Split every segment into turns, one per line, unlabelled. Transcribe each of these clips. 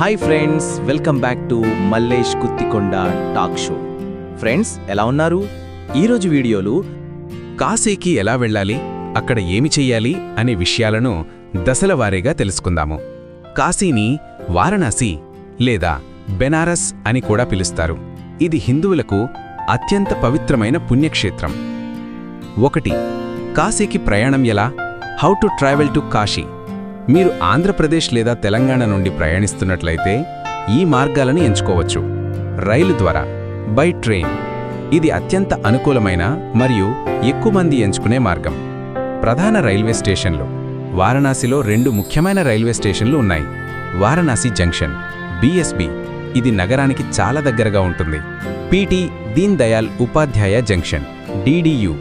Hi friends welcome back to Mallesh Kuttikonda talk show friends ఎలా ఉన్నారు? ఈరోజు వీడియోలు
కాశీకి ఎలా వెళ్ళాలి అక్కడ ఏమి చెయ్యాలి అనే విషయాలను దశల వారీగా తెలుసుకుందాము. కాశీని వారణాసి లేదా బెనారస్ అని కూడా పిలుస్తారు. ఇది హిందువులకు అత్యంత పవిత్రమైన పుణ్యక్షేత్రం. ఒకటి కాశీకి ప్రయాణం ఎలా? How to travel to Kashi మీరు ఆంధ్రప్రదేశ్ లేదా తెలంగాణ నుండి ప్రయాణిస్తున్నట్లయితే ఈ మార్గాలను ఎంచుకోవచ్చు. రైలు ద్వారా బై ట్రైన్. ఇది అత్యంత అనుకూలమైన మరియు ఎక్కువ మంది ఎంచుకునే మార్గం. ప్రధాన రైల్వే స్టేషన్లు. వారణాసిలో రెండు ముఖ్యమైన రైల్వే స్టేషన్లు ఉన్నాయి. వారణాసి జంక్షన్ బిఎస్బి ఇది నగరానికి చాలా దగ్గరగా ఉంటుంది. పీటీ దీన్ దయాల్ ఉపాధ్యాయ జంక్షన్ డిడియు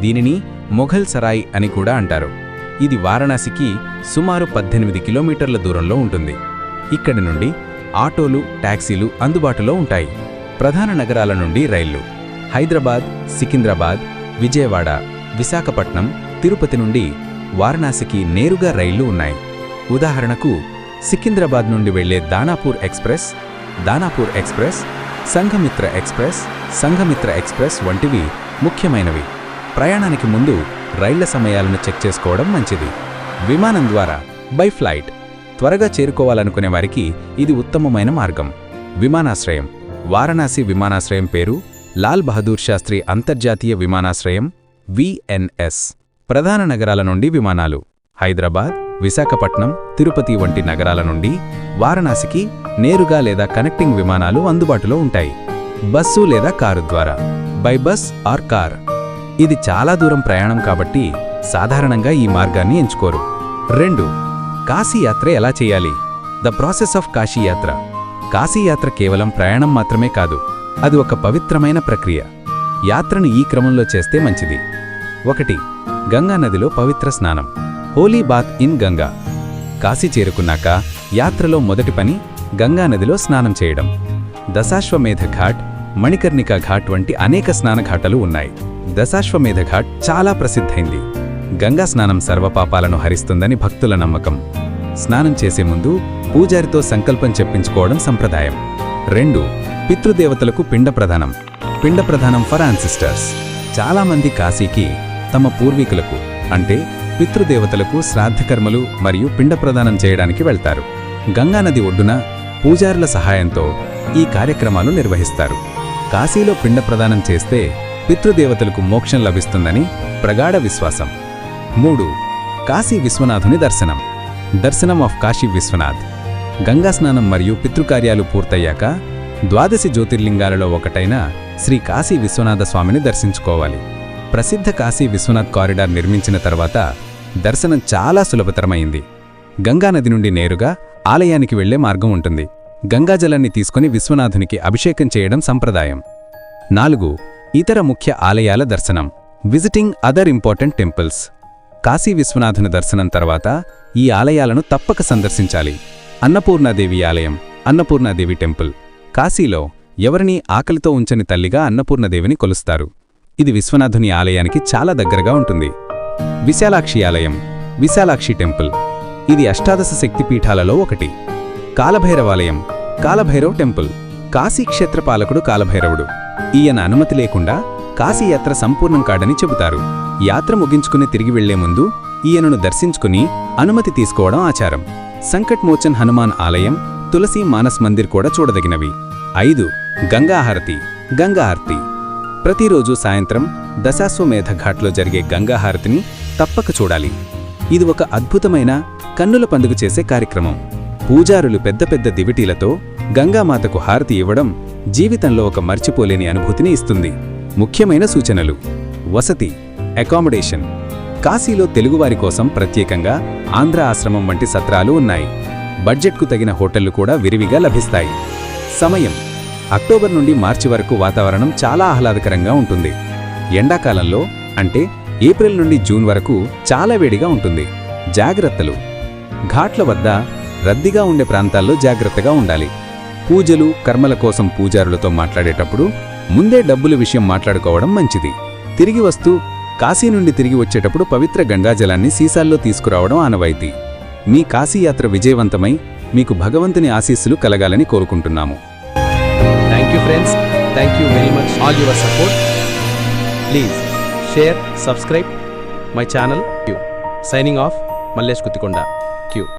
దీనిని మొఘల్ సరాయ్ అని కూడా అంటారు. ఇది వారణాసికి సుమారు పద్దెనిమిది కిలోమీటర్ల దూరంలో ఉంటుంది. ఇక్కడి నుండి ఆటోలు ట్యాక్సీలు అందుబాటులో ఉంటాయి. ప్రధాన నగరాల నుండి రైళ్ళు హైదరాబాద్ సికింద్రాబాద్ విజయవాడ విశాఖపట్నం తిరుపతి నుండి వారణాసికి నేరుగా రైళ్ళు ఉన్నాయి. ఉదాహరణకు సికింద్రాబాద్ నుండి వెళ్ళే Danapur express Danapur express Sanghamitra express Sanghamitra express వంటివి ముఖ్యమైనవి. ప్రయాణానికి ముందు రైళ్ళ సమయాలను చెక్ చేసుకోవడం మంచిది. విమానం ద్వారా బై ఫ్లైట్ త్వరగా చేరుకోవాలనుకునే వారికి ఇది ఉత్తమమైన మార్గం. విమానాశ్రయం వారణాసి విమానాశ్రయం పేరు లాల్ బహదూర్ శాస్త్రి అంతర్జాతీయ విమానాశ్రయం విఎన్ఎస్ ప్రధాన నగరాల నుండి విమానాలు హైదరాబాద్ విశాఖపట్నం తిరుపతి వంటి నగరాల నుండి వారణాసికి నేరుగా లేదా కనెక్టింగ్ విమానాలు అందుబాటులో ఉంటాయి. బస్సు లేదా కారు ద్వారా. By bus or car. ఇది చాలా దూరం ప్రయాణం కాబట్టి సాధారణంగా ఈ మార్గాన్ని ఎంచుకోరు. రెండు కాశీయాత్ర ఎలా చేయాలి? ద ప్రాసెస్ ఆఫ్ కాశీయాత్ర కాశీయాత్ర కేవలం ప్రయాణం మాత్రమే కాదు అది ఒక పవిత్రమైన ప్రక్రియ. యాత్రను ఈ క్రమంలో చేస్తే మంచిది. ఒకటి గంగా నదిలో పవిత్ర స్నానం. Holy bath in Ganga. Kashi చేరుకున్నాక యాత్రలో మొదటి పని గంగానదిలో స్నానం చేయడం. దశాశ్వమేధ ఘాట్ మణికర్ణిక ఘాట్ వంటి అనేక స్నానఘాటలు ఉన్నాయి. దశాశ్వమేధ ఘాట్ చాలా ప్రసిద్ధైంది. గంగా స్నానం సర్వపాపాలను హరిస్తుందని భక్తుల నమ్మకం. స్నానం చేసే ముందు పూజారితో సంకల్పం చెప్పించుకోవడం సంప్రదాయం. రెండు పితృదేవతలకు పిండ ప్రధానం. పిండ ప్రధానం ఫర్ ఆన్సిస్టర్స్. చాలామంది కాశీకి తమ పూర్వీకులకు అంటే పితృదేవతలకు శ్రాద్ధకర్మలు మరియు పిండ ప్రదానం చేయడానికి వెళ్తారు. గంగానది ఒడ్డున పూజారుల సహాయంతో ఈ కార్యక్రమాలు నిర్వహిస్తారు. కాశీలో పిండ ప్రదానం చేస్తే పితృదేవతలకు మోక్షం లభిస్తుందని ప్రగాఢ విశ్వాసం. మూడు కాశీ విశ్వనాథుని దర్శనం. దర్శనం ఆఫ్ కాశీ విశ్వనాథ్. గంగా స్నానం మరియు పితృకార్యాలు పూర్తయ్యాక ద్వాదశి జ్యోతిర్లింగాలలో ఒకటైన శ్రీ కాశీ విశ్వనాథ స్వామిని దర్శించుకోవాలి. ప్రసిద్ధ కాశీ విశ్వనాథ్ కారిడార్ నిర్మించిన తర్వాత దర్శనం చాలా సులభతరమైంది. గంగానది నుండి నేరుగా ఆలయానికి వెళ్ళే మార్గం ఉంటుంది. గంగాజలాన్ని తీసుకుని విశ్వనాథునికి అభిషేకం చేయడం సంప్రదాయం. నాలుగు ఇతర ముఖ్య ఆలయాల దర్శనం. Visiting other important temples Kashi విశ్వనాథుని దర్శనం తర్వాత ఈ ఆలయాలను తప్పక సందర్శించాలి. అన్నపూర్ణాదేవి ఆలయం అన్నపూర్ణాదేవి టెంపుల్. కాశీలో ఎవరినీ ఆకలితో ఉంచని తల్లిగా అన్నపూర్ణదేవిని కొలుస్తారు. ఇది విశ్వనాథుని ఆలయానికి చాలా దగ్గరగా ఉంటుంది. విశాలాక్షి ఆలయం విశాలాక్షి టెంపుల్. ఇది అష్టాదశ శక్తిపీఠాలలో ఒకటి. కాలభైరవాలయం కాలభైరవ్ టెంపుల్. కాశీ క్షేత్రపాలకుడు కాలభైరవుడు. ఈయన అనుమతి లేకుండా కాశీయాత్ర సంపూర్ణం కాడని చెబుతారు. యాత్ర ముగించుకుని తిరిగి వెళ్ళే ముందు ఈయనను దర్శించుకుని అనుమతి తీసుకోవడం ఆచారం. సంకట్మోచన్ హనుమాన్ ఆలయం తులసి మానస్ మందిర్ కూడా చూడదగినవి. ఐదు గంగాహారతి గంగాహారతి ప్రతిరోజు సాయంత్రం దశాశ్వమేధ ఘాట్లో జరిగే గంగాహారతిని తప్పక చూడాలి. ఇది ఒక అద్భుతమైన కన్నుల పండుగ చేసే కార్యక్రమం. పూజారులు పెద్ద పెద్ద దివిటీలతో గంగామాతకు హారతి ఇవ్వడం జీవితంలో ఒక మర్చిపోలేని అనుభూతిని ఇస్తుంది. ముఖ్యమైన సూచనలు. వసతి అకామిడేషన్ కాశీలో తెలుగువారి కోసం ప్రత్యేకంగా ఆంధ్ర ఆశ్రమం వంటి సత్రాలు ఉన్నాయి. బడ్జెట్కు తగిన హోటళ్ళు కూడా విరివిగా లభిస్తాయి. సమయం. అక్టోబర్ నుండి మార్చి వరకు వాతావరణం చాలా ఆహ్లాదకరంగా ఉంటుంది. ఎండాకాలంలో అంటే ఏప్రిల్ నుండి జూన్ వరకు చాలా వేడిగా ఉంటుంది. జాగ్రత్తలు. ఘాట్ల వద్ద రద్దీగా ఉండే ప్రాంతాల్లో జాగ్రత్తగా ఉండాలి. పూజలు కర్మల కోసం పూజారులతో మాట్లాడేటప్పుడు ముందే డబ్బుల విషయం మాట్లాడుకోవడం మంచిది. తిరిగి వస్తూ కాశీ నుండి తిరిగి వచ్చేటప్పుడు పవిత్ర గంగాజలాన్ని సీసాల్లో తీసుకురావడం ఆనవాయితీ. మీ కాశీయాత్ర విజయవంతమై మీకు భగవంతుని ఆశీస్సులు కలగాలని కోరుకుంటున్నాము.
Thank you friends thank you very much all your support please share subscribe my channel queue signing off Mallesh Kuttikonda queue